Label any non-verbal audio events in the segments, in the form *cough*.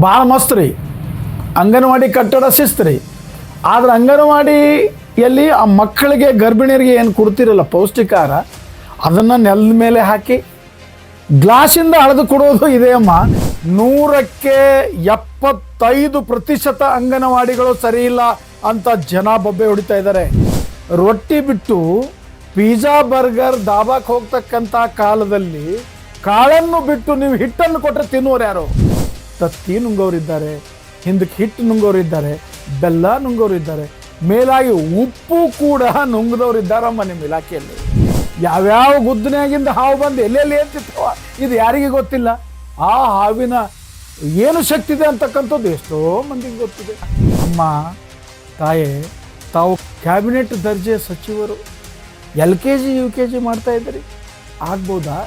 ಭಾಳ ಮಸ್ತ್ ರೀ. ಅಂಗನವಾಡಿ ಕಟ್ಟಡ ಶಿಸ್ತು ರೀ. ಆದ್ರೆ ಅಂಗನವಾಡಿಯಲ್ಲಿ ಆ ಮಕ್ಕಳಿಗೆ ಗರ್ಭಿಣಿಯರಿಗೆ ಏನು ಕೊಡ್ತಿರಲ್ಲ ಪೌಷ್ಟಿಕಾರ ಅದನ್ನು ನೆಲದ ಮೇಲೆ ಹಾಕಿ ಗ್ಲಾಸಿಂದ ಅಳೆದು ಕೊಡೋದು ಇದೆ ಅಮ್ಮ. ನೂರಕ್ಕೆ ಎಪ್ಪತ್ತೈದು ಪ್ರತಿಶತ ಅಂಗನವಾಡಿಗಳು ಸರಿಯಿಲ್ಲ ಅಂತ ಜನ ಬೊಬ್ಬೆ ಹೊಡಿತಾ ಇದ್ದಾರೆ ರೊಟ್ಟಿ ಬಿಟ್ಟು ಪಿಜ್ಜಾ, ಬರ್ಗರ್, ದಾಬಾಕ್ ಹೋಗ್ತಕ್ಕಂಥ ಕಾಲದಲ್ಲಿ ಕಾಳನ್ನು ಬಿಟ್ಟು ನೀವು ಹಿಟ್ಟನ್ನು ಕೊಟ್ಟರೆ ತಿನ್ನುವರು ಯಾರು? ತತ್ತಿ ನುಂಗೋರಿದ್ದಾರೆ, ಹಿಂದಕ್ಕೆ ಹಿಟ್ಟು ನುಂಗೋರಿದ್ದಾರೆ, ಬೆಲ್ಲ ನುಂಗೋರಿದ್ದಾರೆ, ಮೇಲಾಗಿ ಉಪ್ಪು ಕೂಡ ನುಂಗದವರಿದ್ದಾರಮ್ಮ ನಿಮ್ಮ ಇಲಾಖೆಯಲ್ಲಿ. ಯಾವ್ಯಾವ ಗುದ್ದನೆಯಾಗಿಂದ ಹಾವು ಬಂದು ಎಲ್ಲೆಲ್ಲಿ ಏರ್ತಿತ್ತವ ಇದು ಯಾರಿಗೆ ಗೊತ್ತಿಲ್ಲ. ಆ ಹಾವಿನ ಏನು ಶಕ್ತಿ ಇದೆ ಅಂತಕ್ಕಂಥದ್ದು ಎಷ್ಟೋ ಮಂದಿಗೆ ಗೊತ್ತಿದೆ. ಅಮ್ಮ, ತಾಯಿ, ತಾವು ಕ್ಯಾಬಿನೆಟ್ ದರ್ಜೆ ಸಚಿವರು. L K G, U K G ಮಾಡ್ತಾ ಇದ್ದೀರಿ. ಆಗ್ಬೋದಾ?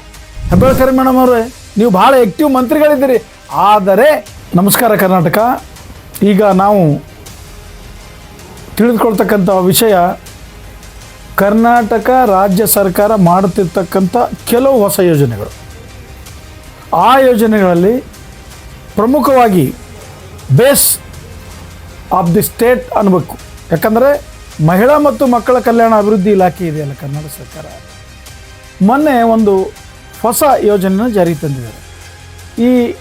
ಹೆಬ್ಬಳ್ಕರಿ ಮೇಡಮ್ ಅವರೇ, ನೀವು ಭಾಳ ಆ್ಯಕ್ಟಿವ್ ಮಂತ್ರಿಗಳಿದ್ದೀರಿ. ಆದರೆ, ನಮಸ್ಕಾರ ಕರ್ನಾಟಕ. ಈಗ ನಾವು ತಿಳಿದುಕೊಳ್ತಕ್ಕಂಥ ವಿಷಯ, ಕರ್ನಾಟಕ ರಾಜ್ಯ ಸರ್ಕಾರ ಮಾಡುತ್ತಿರ್ತಕ್ಕಂಥ ಕೆಲವು ಹೊಸ ಯೋಜನೆಗಳು. ಆ ಯೋಜನೆಗಳಲ್ಲಿ ಪ್ರಮುಖವಾಗಿ ಬೇಸ್ ಆಫ್ ದಿ ಸ್ಟೇಟ್ ಅನ್ಬೇಕು ಯಾಕಂದರೆ, ಮಹಿಳಾ ಮತ್ತು ಮಕ್ಕಳ ಕಲ್ಯಾಣ ಅಭಿವೃದ್ಧಿ ಇಲಾಖೆ ಇದೆಯಲ್ಲ ಕರ್ನಾಟಕ ಸರ್ಕಾರ. ಮೊನ್ನೆ ಒಂದು ಹೊಸ ಯೋಜನೆಯನ್ನು ಜಾರಿಗೆ ತಂದಿದ್ದಾರೆ. ಈ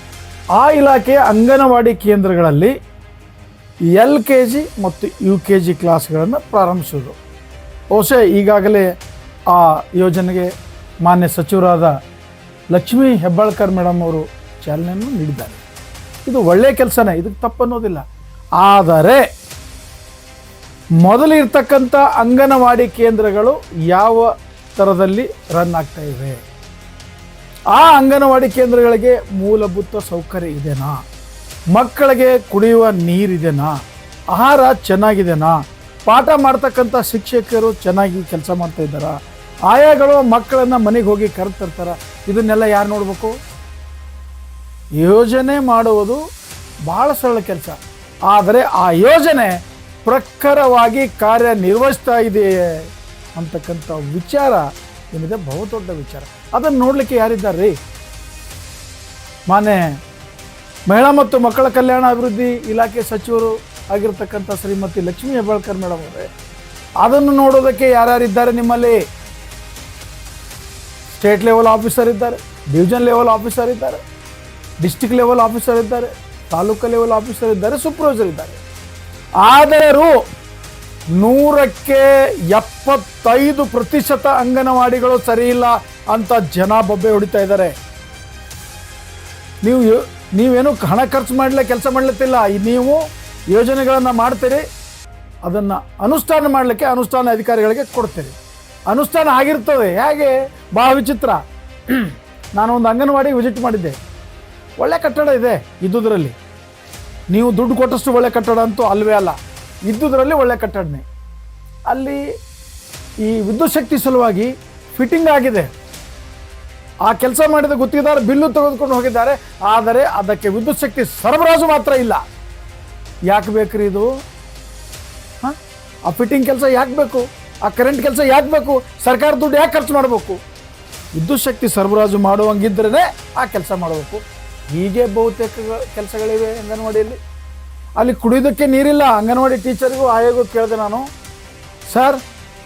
ಆ ಇಲಾಖೆಯ ಅಂಗನವಾಡಿ ಕೇಂದ್ರಗಳಲ್ಲಿ ಎಲ್ ಕೆ ಜಿ ಮತ್ತು ಯು ಕೆ ಜಿ ಕ್ಲಾಸ್ಗಳನ್ನು ಪ್ರಾರಂಭಿಸೋದು ಬಹುಶಃ ಈಗಾಗಲೇ ಆ ಯೋಜನೆಗೆ ಮಾನ್ಯ ಸಚಿವರಾದ ಲಕ್ಷ್ಮೀ ಹೆಬ್ಬಾಳ್ಕರ್ ಮೇಡಮ್ ಅವರು ಚಾಲನೆಯನ್ನು ನೀಡಿದ್ದಾರೆ. ಇದು ಒಳ್ಳೆಯ ಕೆಲಸನೇ ಇದಕ್ಕೆ ತಪ್ಪನ್ನೋದಿಲ್ಲ. ಆದರೆ ಮೊದಲು ಇರ್ತಕ್ಕಂಥ ಅಂಗನವಾಡಿ ಕೇಂದ್ರಗಳು ಯಾವ ಥರದಲ್ಲಿ ರನ್ ಆಗ್ತಾ ಇವೆ? ಆ ಅಂಗನವಾಡಿ ಕೇಂದ್ರಗಳಿಗೆ ಮೂಲಭೂತ ಸೌಕರ್ಯ ಇದೆನಾ? ಮಕ್ಕಳಿಗೆ ಕುಡಿಯುವ ನೀರಿದೆನಾ ಆಹಾರ ಚೆನ್ನಾಗಿದೆನಾ? ಪಾಠ ಮಾಡ್ತಕ್ಕಂಥ ಶಿಕ್ಷಕರು ಚೆನ್ನಾಗಿ ಕೆಲಸ ಮಾಡ್ತಾ ಇದ್ದಾರಾ? ಆಯಾಗಳು ಮಕ್ಕಳನ್ನ ಮನೆಗೆ ಹೋಗಿ ಕರೆತರ್ತಾರ? ಇದನ್ನೆಲ್ಲ ಯಾರು ನೋಡಬೇಕು? ಯೋಜನೆ ಮಾಡುವುದು ಬಹಳ ಸರಳ ಕೆಲಸ. ಆದರೆ ಆ ಯೋಜನೆ ಪ್ರಖರವಾಗಿ ಕಾರ್ಯನಿರ್ವಹಿಸ್ತಾ ಇದೆಯೇ ಅಂತಕ್ಕಂಥ ವಿಚಾರ ಏನಿದೆ? ಬಹುದೊಡ್ಡ ವಿಚಾರ. ಅದನ್ನು ನೋಡಲಿಕ್ಕೆ ಯಾರಿದ್ದಾರೆ? ಮಾನೆ ಮಹಿಳಾ ಮತ್ತು ಮಕ್ಕಳ ಕಲ್ಯಾಣ ಅಭಿವೃದ್ಧಿ ಇಲಾಖೆ ಸಚಿವರು ಆಗಿರ್ತಕ್ಕಂಥ ಶ್ರೀಮತಿ ಲಕ್ಷ್ಮೀ ಹೆಬ್ಬಾಳ್ಕರ್ ಮೇಡಮ್ ಅವರೇ, ಅದನ್ನು ನೋಡೋದಕ್ಕೆ ಯಾರ್ಯಾರಿದ್ದಾರೆ ನಿಮ್ಮಲ್ಲಿ? ಸ್ಟೇಟ್ ಲೆವೆಲ್ ಆಫೀಸರ್ ಇದ್ದಾರೆ ಡಿವಿಷನ್ ಲೆವೆಲ್ ಆಫೀಸರ್ ಇದ್ದಾರೆ ಡಿಸ್ಟಿಕ್ ಲೆವೆಲ್ ಆಫೀಸರ್ ಇದ್ದಾರೆ, ತಾಲೂಕು ಲೆವೆಲ್ ಆಫೀಸರ್ ಇದ್ದಾರೆ, ಸೂಪರ್ವೈಸರ್ ಇದ್ದಾರೆ. ಆದರೂ ನೂರಕ್ಕೆ ಎಪ್ಪತ್ತೈದು ಪ್ರತಿಶತ ಅಂಗನವಾಡಿಗಳು ಸರಿ ಇಲ್ಲ ಅಂತ ಜನ ಬೊಬ್ಬೆ ಹೊಡಿತಾ ಇದ್ದಾರೆ. ನೀವು ನೀವೇನು ಹಣ ಖರ್ಚು ಮಾಡಲೇ ಕೆಲಸ ಮಾಡ್ಲತ್ತಿಲ್ಲ. ನೀವು ಯೋಜನೆಗಳನ್ನು ಮಾಡ್ತೀರಿ. ಅದನ್ನು ಅನುಷ್ಠಾನ ಮಾಡಲಿಕ್ಕೆ ಅನುಷ್ಠಾನ ಅಧಿಕಾರಿಗಳಿಗೆ ಕೊಡ್ತೀರಿ. ಅನುಷ್ಠಾನ ಆಗಿರ್ತದೆ. ಹೇಗೆ? ಬಹಳ ವಿಚಿತ್ರ. *clears throat* ನಾನು ಒಂದು ಅಂಗನವಾಡಿ ವಿಸಿಟ್ ಮಾಡಿದ್ದೆ. ಒಳ್ಳೆ ಕಟ್ಟಡ ಇದೆ ಇದ್ದುದರಲ್ಲಿ. ನೀವು ದುಡ್ಡು ಕೊಟ್ಟಷ್ಟು ಒಳ್ಳೆ ಕಟ್ಟಡ ಅಂತೂ ಅಲ್ವೇ ಅಲ್ಲ. ಇದ್ದುದರಲ್ಲಿ ಒಳ್ಳೆ ಕಟ್ಟಡನೇ. ಅಲ್ಲಿ ಈ ವಿದ್ಯುತ್ ಶಕ್ತಿ ಸಲುವಾಗಿ ಫಿಟ್ಟಿಂಗ್ ಆಗಿದೆ. ಆ ಕೆಲಸ ಮಾಡಿದ ಗುತ್ತಿಗೆದಾರ ಬಿಲ್ಲು ತೆಗೆದುಕೊಂಡು ಹೋಗಿದ್ದಾರೆ. ಆದರೆ ಅದಕ್ಕೆ ವಿದ್ಯುತ್ ಶಕ್ತಿ ಸರಬರಾಜು ಮಾತ್ರ ಇಲ್ಲ. ಯಾಕೆ ಬೇಕ್ರಿ ಇದು? ಆ ಫಿಟ್ಟಿಂಗ್ ಕೆಲಸ ಯಾಕೆ ಬೇಕು? ಆ ಕರೆಂಟ್ ಕೆಲಸ ಯಾಕೆ ಬೇಕು? ಸರ್ಕಾರ ದುಡ್ಡು ಯಾಕೆ ಖರ್ಚು ಮಾಡಬೇಕು? ವಿದ್ಯುತ್ ಶಕ್ತಿ ಸರಬರಾಜು ಮಾಡುವಂಗಿದ್ರೇ ಆ ಕೆಲಸ ಮಾಡಬೇಕು. ಹೀಗೆ ಬಹುತೇಕ ಕೆಲಸಗಳಿವೆ ಅಂಗನವಾಡಿಯಲ್ಲಿ. ಅಲ್ಲಿ ಕುಡಿಯೋದಕ್ಕೆ ನೀರಿಲ್ಲ. ಅಂಗನವಾಡಿ ಟೀಚರ್ಗೂ, ಆಯೋಗಕ್ಕೂ ಕೇಳಿದೆ ನಾನು. ಸರ್,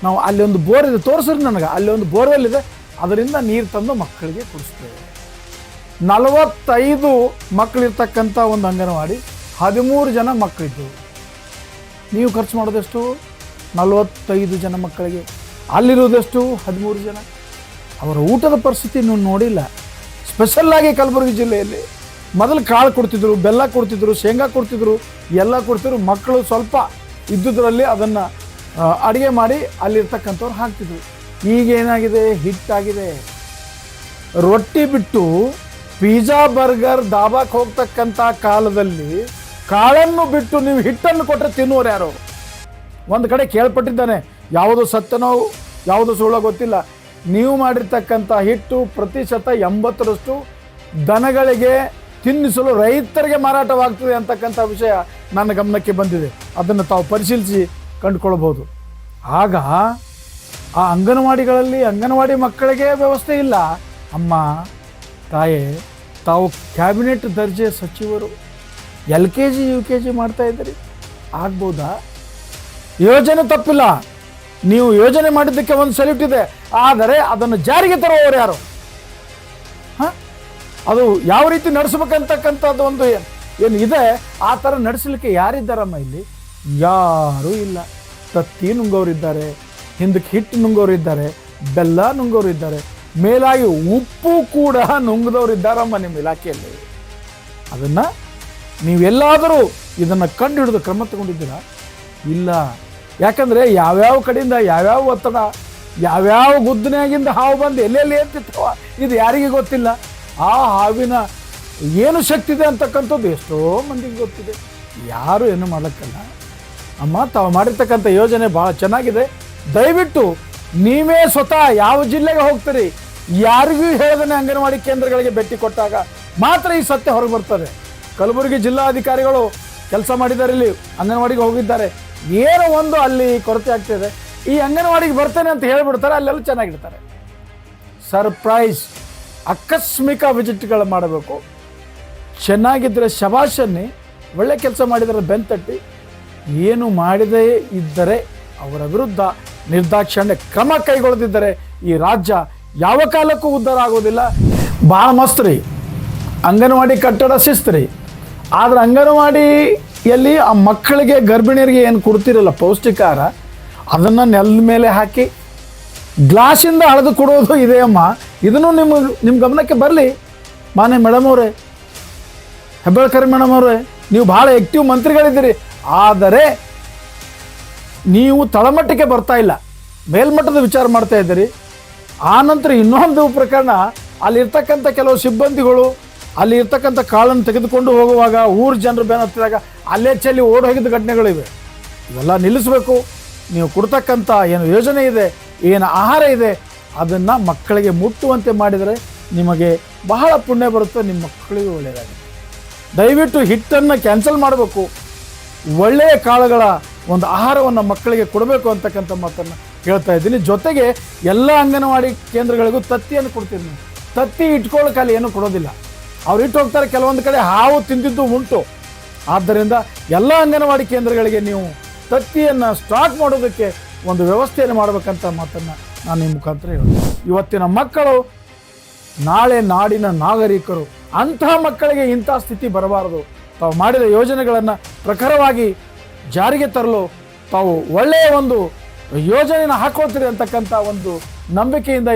ನಾವು ಅಲ್ಲಿ ಒಂದು ಬೋರ್ ಇದೆ. ತೋರಿಸ್ರಿ ನನಗೆ. ಅಲ್ಲಿ ಒಂದು ಬೋರ್ವೆಲ್ ಇದೆ ಅದರಿಂದ ನೀರು ತಂದು ಮಕ್ಕಳಿಗೆ ಕುಡಿಸ್ತೇವೆ. ನಲವತ್ತೈದು ಮಕ್ಕಳಿರ್ತಕ್ಕಂಥ ಒಂದು ಅಂಗನವಾಡಿ, ಹದಿಮೂರು ಜನ ಮಕ್ಕಳಿದ್ದವು ನೀವು ಖರ್ಚು ಮಾಡೋದೆಷ್ಟು? ನಲವತ್ತೈದು ಜನ ಮಕ್ಕಳಿಗೆ. ಅಲ್ಲಿರೋದೆಷ್ಟು ಹದಿಮೂರು ಜನ. ಅವರ ಊಟದ ಪರಿಸ್ಥಿತಿ ನೀವು ನೋಡಿಲ್ಲ. ಸ್ಪೆಷಲ್ಲಾಗಿ ಕಲಬುರಗಿ ಜಿಲ್ಲೆಯಲ್ಲಿ ಮೊದಲು ಕಾಳು ಕೊಡ್ತಿದ್ರು, ಬೆಲ್ಲ ಕೊಡ್ತಿದ್ರು, ಶೇಂಗಾ ಕೊಡ್ತಿದ್ರು, ಎಲ್ಲ ಕೊಡ್ತಿದ್ರು. ಮಕ್ಕಳು ಸ್ವಲ್ಪ ಇದ್ದುದರಲ್ಲಿ ಅದನ್ನು ಅಡುಗೆ ಮಾಡಿ ಅಲ್ಲಿರ್ತಕ್ಕಂಥವ್ರು ಹಾಕ್ತಿದ್ರು. ಈಗ ಏನಾಗಿದೆ ಹಿಟ್ಟಾಗಿದೆ. ರೊಟ್ಟಿ ಬಿಟ್ಟು ಪಿಜ್ಜಾ, ಬರ್ಗರ್ ದಾಬಾಕ್ ಹೋಗ್ತಕ್ಕಂಥ ಕಾಲದಲ್ಲಿ ಕಾಳನ್ನು ಬಿಟ್ಟು ನೀವು ಹಿಟ್ಟನ್ನು ಕೊಟ್ಟರೆ ತಿನ್ನುವರು ಯಾರು? ಒಂದು ಕಡೆ ಕೇಳ್ಪಟ್ಟಿದ್ದಾನೆ. ಯಾವುದು ಸತ್ಯನೋ ಯಾವುದು ಸುಳ್ಳೋ ಗೊತ್ತಿಲ್ಲ. ನೀವು ಮಾಡಿರ್ತಕ್ಕಂಥ ಹಿಟ್ಟು ಪ್ರತಿಶತ ಎಂಬತ್ತರಷ್ಟು ದನಗಳಿಗೆ ತಿನ್ನಿಸಲು ರೈತರಿಗೆ ಮಾರಾಟವಾಗ್ತದೆ ಅಂತಕ್ಕಂಥ ವಿಷಯ ನನ್ನ ಗಮನಕ್ಕೆ ಬಂದಿದೆ. ಅದನ್ನು ತಾವು ಪರಿಶೀಲಿಸಿ ಕಂಡುಕೊಳ್ಬೋದು ಆಗ ಆ ಅಂಗನವಾಡಿಗಳಲ್ಲಿ ಅಂಗನವಾಡಿ ಮಕ್ಕಳಿಗೆ ವ್ಯವಸ್ಥೆ ಇಲ್ಲ. ಅಮ್ಮ, ತಾಯಿ, ತಾವು ಕ್ಯಾಬಿನೆಟ್ ದರ್ಜೆ ಸಚಿವರು, L K G, U K G ಮಾಡ್ತಾ ಇದ್ದೀರಿ. ಆಗ್ಬೋದಾ? ಯೋಜನೆ ತಪ್ಪಿಲ್ಲ. ನೀವು ಯೋಜನೆ ಮಾಡಿದ್ದಕ್ಕೆ ಒಂದು ಸಲ್ಯೂಟ್ ಇದೆ. ಆದರೆ ಅದನ್ನು ಜಾರಿಗೆ ತರುವವರು ಯಾರು? ಹ? ಅದು ಯಾವ ರೀತಿ ನಡೆಸ್ಬೇಕಂತಕ್ಕಂಥದ್ದು ಒಂದು ಏನು ಇದೆ? ಆ ಥರ ನಡೆಸಲಿಕ್ಕೆ ಯಾರಿದ್ದಾರಮ್ಮ ಇಲ್ಲಿ? ಯಾರೂ ಇಲ್ಲ. ತತ್ತಿ ನುಂಗೋರಿದ್ದಾರೆ ಹಿಂದಕ್ಕೆ ಹಿಟ್ಟು ನುಂಗೋರಿದ್ದಾರೆ ಬೆಲ್ಲ ನುಂಗೋರು ಇದ್ದಾರೆ, ಮೇಲಾಗಿ ಉಪ್ಪು ಕೂಡ ನುಂಗದವ್ರು ಇದ್ದಾರಮ್ಮ ನಿಮ್ಮ ಇಲಾಖೆಯಲ್ಲಿ. ಅದನ್ನು ನೀವೆಲ್ಲಾದರೂ ಇದನ್ನು ಕಂಡು ಹಿಡಿದು ಕ್ರಮ ತಗೊಂಡಿದ್ದೀರಾ? ಇಲ್ಲ. ಯಾಕಂದರೆ ಯಾವ್ಯಾವ ಕಡೆಯಿಂದ ಯಾವ್ಯಾವ ಒತ್ತಡ, ಯಾವ್ಯಾವ ಗುದ್ದನೆಯಾಗಿಂದ ಹಾವು ಬಂದು ಎಲ್ಲೆಲ್ಲಿ ಏರ್ತಿತ್ತವ ಇದು ಯಾರಿಗೆ ಗೊತ್ತಿಲ್ಲ. ಆ ಹಾವಿನ ಏನು ಶಕ್ತಿ ಇದೆ ಅಂತಕ್ಕಂಥದ್ದು ಎಷ್ಟೋ ಮಂದಿಗೆ ಗೊತ್ತಿದೆ. ಯಾರು ಏನು ಮಾಡೋಕ್ಕಲ್ಲ. ಅಮ್ಮ, ತಾವು ಮಾಡಿರ್ತಕ್ಕಂಥ ಯೋಜನೆ ಭಾಳ ಚೆನ್ನಾಗಿದೆ. ದಯವಿಟ್ಟು ನೀವೇ ಸ್ವತಃ ಯಾವ ಜಿಲ್ಲೆಗೆ ಹೋಗ್ತೀರಿ, ಯಾರಿಗೂ ಹೇಳದನ್ನ ಅಂಗನವಾಡಿ ಕೇಂದ್ರಗಳಿಗೆ ಭೇಟಿ ಕೊಟ್ಟಾಗ ಮಾತ್ರ ಈ ಸತ್ಯ ಹೊರಗೆ ಬರ್ತದೆ. ಕಲಬುರಗಿ ಜಿಲ್ಲಾಧಿಕಾರಿಗಳು ಕೆಲಸ ಮಾಡಿದ್ದಾರೆ ಇಲ್ಲಿ ಅಂಗನವಾಡಿಗೆ ಹೋಗಿದ್ದಾರೆ. ಏನೋ ಒಂದು ಅಲ್ಲಿ ಕೊರತೆ ಆಗ್ತಿದೆ. ಈ ಅಂಗನವಾಡಿಗೆ ಬರ್ತೇನೆ ಅಂತ ಹೇಳಿಬಿಡ್ತಾರೆ, ಅಲ್ಲೆಲ್ಲ ಚೆನ್ನಾಗಿರ್ತಾರೆ. ಸರ್ಪ್ರೈಸ್, ಆಕಸ್ಮಿಕ ವಿಸಿಟ್ಗಳು ಮಾಡಬೇಕು. ಚೆನ್ನಾಗಿದ್ದರೆ ಶಬಾಷನ್ನಿ ಒಳ್ಳೆ ಕೆಲಸ ಮಾಡಿದರೆ ಬೆಂತಟ್ಟಿ, ಏನು ಮಾಡದೇ ಇದ್ದರೆ ಅವರ ವಿರುದ್ಧ ನಿರ್ದಾಕ್ಷಿಣ್ಯ ಕ್ರಮ ಕೈಗೊಳ್ಳದಿದ್ದರೆ ಈ ರಾಜ್ಯ ಯಾವ ಕಾಲಕ್ಕೂ ಉದ್ಧಾರ ಆಗೋದಿಲ್ಲ. ಭಾಳ ಮಸ್ತ್ ರೀ ಅಂಗನವಾಡಿ ಕಟ್ಟಡ ಶಿಸ್ತು ರೀ ಆದ್ರೆ ಅಂಗನವಾಡಿಯಲ್ಲಿ ಆ ಮಕ್ಕಳಿಗೆ ಗರ್ಭಿಣಿಯರಿಗೆ ಏನು ಕೊಡ್ತಿರಲ್ಲ ಪೌಷ್ಟಿಕಾರ ಅದನ್ನು ನೆಲದ ಮೇಲೆ ಹಾಕಿ, ಗ್ಲಾಸಿಂದ ಅಳೆದು ಕೊಡೋದು ಇದೆ ಅಮ್ಮ. ಇದನ್ನು ನಿಮ್ಮ ನಿಮ್ಮ ಗಮನಕ್ಕೆ ಬರಲಿ. ಮಾನೆ ಮೇಡಮ್ ಅವರೇ, ಹೆಬ್ಬಳ್ಕರ್ ಮೇಡಮ್ ಅವರೇ, ನೀವು ಭಾಳ ಆ್ಯಕ್ಟಿವ್ ಮಂತ್ರಿಗಳಿದ್ದೀರಿ. ಆದರೆ ನೀವು ತಳಮಟ್ಟಕ್ಕೆ ಬರ್ತಾ ಇಲ್ಲ, ಮೇಲ್ಮಟ್ಟದ ವಿಚಾರ ಮಾಡ್ತಾ ಇದ್ದೀರಿ. ಆ ನಂತರ ಇನ್ನೊಂದು ಪ್ರಕರಣ, ಅಲ್ಲಿರ್ತಕ್ಕಂಥ ಕೆಲವು ಸಿಬ್ಬಂದಿಗಳು ಅಲ್ಲಿ ಇರ್ತಕ್ಕಂಥ ಕಾಳನ್ನು ತೆಗೆದುಕೊಂಡು ಹೋಗುವಾಗ ಊರ ಜನರು ಬೆನ್ನತ್ತಿದಾಗ ಅಲ್ಲೇ ಚೆಲ್ಲಿ ಓಡಿ ಹೋಗಿದ್ದ ಘಟನೆಗಳಿವೆ. ಇವೆಲ್ಲ ನಿಲ್ಲಿಸಬೇಕು. ನೀವು ಕೊಡ್ತಕ್ಕಂಥ ಏನು ಯೋಜನೆ ಇದೆ, ಏನು ಆಹಾರ ಇದೆ, ಅದನ್ನು ಮಕ್ಕಳಿಗೆ ಮುಟ್ಟುವಂತೆ ಮಾಡಿದರೆ ನಿಮಗೆ ಬಹಳ ಪುಣ್ಯ ಬರುತ್ತೆ, ನಿಮ್ಮ ಮಕ್ಕಳಿಗೂ ಒಳ್ಳೆಯದಾಗುತ್ತೆ. ದಯವಿಟ್ಟು ಹಿಟ್ಟನ್ನು ಕ್ಯಾನ್ಸಲ್ ಮಾಡಬೇಕು. ಒಳ್ಳೆಯ ಕಾಳುಗಳ ಒಂದು ಆಹಾರವನ್ನು ಮಕ್ಕಳಿಗೆ ಕೊಡಬೇಕು ಅಂತಕ್ಕಂಥ ಮಾತನ್ನು ಹೇಳ್ತಾ ಇದ್ದೀನಿ. ಜೊತೆಗೆ ಎಲ್ಲ ಅಂಗನವಾಡಿ ಕೇಂದ್ರಗಳಿಗೂ ತತ್ತಿಯನ್ನು ಕೊಡ್ತೀನಿ. ತತ್ತಿ ಇಟ್ಕೊಳ್ಳೋಕೆ ಅಲ್ಲಿ ಏನೂ ಕೊಡೋದಿಲ್ಲ. ಅವ್ರು ಇಟ್ಟು ಹೋಗ್ತಾರೆ, ಕೆಲವೊಂದು ಕಡೆ ಹಾವು ತಿಂದಿದ್ದು ಉಂಟು. ಆದ್ದರಿಂದ ಎಲ್ಲ ಅಂಗನವಾಡಿ ಕೇಂದ್ರಗಳಿಗೆ ನೀವು ತತ್ತಿಯನ್ನು ಸ್ಟಾರ್ಟ್ ಮಾಡೋದಕ್ಕೆ ಒಂದು ವ್ಯವಸ್ಥೆಯನ್ನು ಮಾಡಬೇಕಂತ ಮಾತನ್ನು ನಾನು ನಿಮ್ಮ ಮುಖಾಂತರ ಹೇಳ್ತೀನಿ. ಇವತ್ತಿನ ಮಕ್ಕಳು, ನಾಳೆ ನಾಡಿನ ನಾಗರಿಕರು, ಅಂತಹ ಮಕ್ಕಳಿಗೆ ಇಂಥ ಸ್ಥಿತಿ ಬರಬಾರದು. ತಾವು ಮಾಡಿದ ಯೋಜನೆಗಳನ್ನು ಪ್ರಖರವಾಗಿ ಜಾರಿಗೆ ತರಲು ತಾವು ಒಳ್ಳೆಯ ಒಂದು ಯೋಜನೆಯನ್ನು ಹಾಕೋತೀರಿ ಅಂತಕ್ಕಂಥ ಒಂದು ನಂಬಿಕೆಯಿಂದ